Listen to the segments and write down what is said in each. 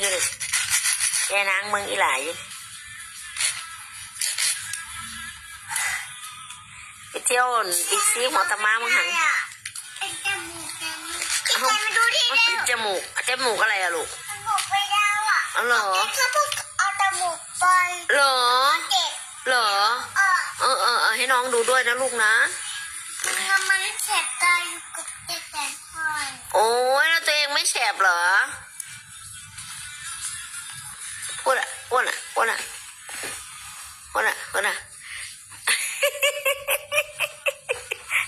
อยู่ดิแกนางเมืองอีหลายอยู่ไปเที่ยวบิ๊กซีหัวตะมามึงหันเป็นจมูกเป็นพี่แกมาดูที่มันเร็เป็นวจมูกจมูกอะไรอะลูกจมูกไปแล้วอะอ๋อเหรอเขาเพิ่งเอาจมูกไปเหรอเด็กเหรอเออเออเออเออให้น้องดูด้วยนะลูกนะมันทำมันเจ็บตาอยู่กับเด็กแต่พ่อยโอ้ยแล้วตัวเองไม่แฉบเหรอ พูดอะพูดอะพูดอะพูดอะพูดอะ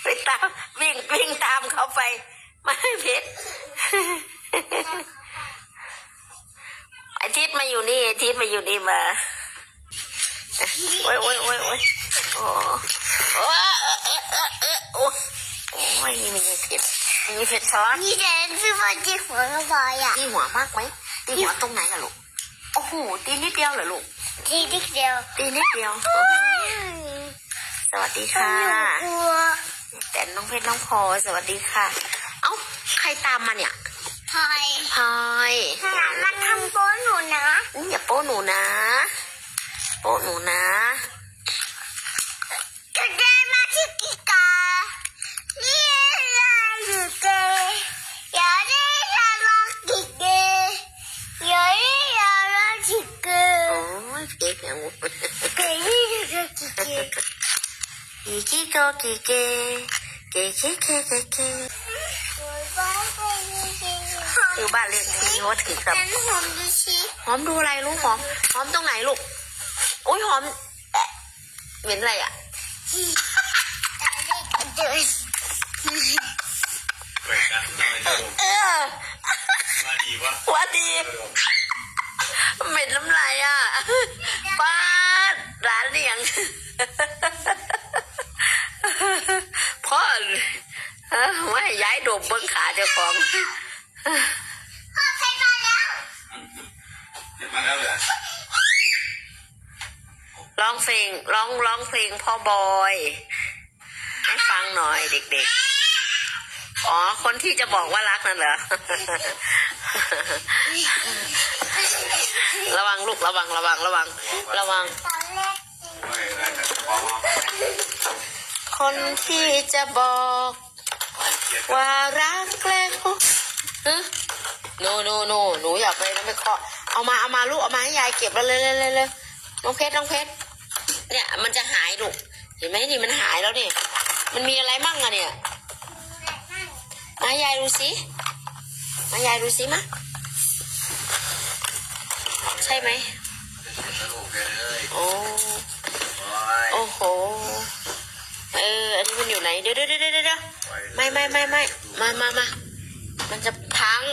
ไปตามวิ่งวิ่งตามเขาไปม่เพชรไอทิศมาอยู่นี่ไอทิศมาอยู่นี่มา โอ้ยโอ้ยโอ้ยโอ้ยโอ้โอ้ยโอ้ยโอ้ยมีไอทิศมีเพชรซ้อนนี่เด็กพี่พ่อที่หัวกระบออะตีหัวมากไหมตีหัวตรงไหนอะลูก โอ้โหตีนิดเดียวเหรอลูก ทีนิดเดียวตีนิดเดียว สวัสดีมัค่ะนอยู่กลัวแต่น้องเพชรน้องพลอยสวัสดีค่ะ เอ้าใครตามมาเนี่ยพลอยพลอยหลานมันทำโป้หนูนะอุ๊ยอย่าโป้หนูนะ โป้หนูนะจะ เก๋แข็งเกย์นี่คือกีเกย์กีกีโกกีเกเกเกเกเกเกอยู่บ้านเลขที่ว่าถือกับหอมดูสิหอมดูอะไรลูกหอมหอมตรงไหนลูกโอ้ยหอมเหม็นอะไรอะวเปิดกันทำไมตลกเออมาดีวะว่าดีเหม็นน้ำลายอะ เอ้อไม่ให้ย้ายโดมเบิ้งขาเจ้าของพ่อใช้มาแล้ว เดี๋ยวมาแล้วเหรอร้องเพลงร้องร้องเพลงพ่อบอย ให้ฟังหน่อยเด็กๆ อ๋อ คนที่จะบอกว่ารักนั่นเหรอ ระวังลูกระวังระวังระวัง ระวัง ตอนแรก ไม่ได้แต่พอมาคนที่จะบอก ว่ารักแล้วฮะโนโนโนหนูอย่าไปนะไปเคาะเอามาเอามาลูกเอามาให้ยายเก็บแล้วเลยเลยเลยเลยน้องเพชรน้องเพชรเนี่ยมันจะหายลูกเห็นไหมนี่มันหายแล้วนี่มันมีอะไรมั่งอะเนี่ยมายายดูสิมายายดูสิมะใช่ไหมโอ้โอ้ยโอ้โหเอออันนี้มันอยู่ไหนเดี๋ยวเดี๋ยวเดี๋ยวเดี๋ยว ไม่ไม่ไม่ไม่มามามามันจะพัง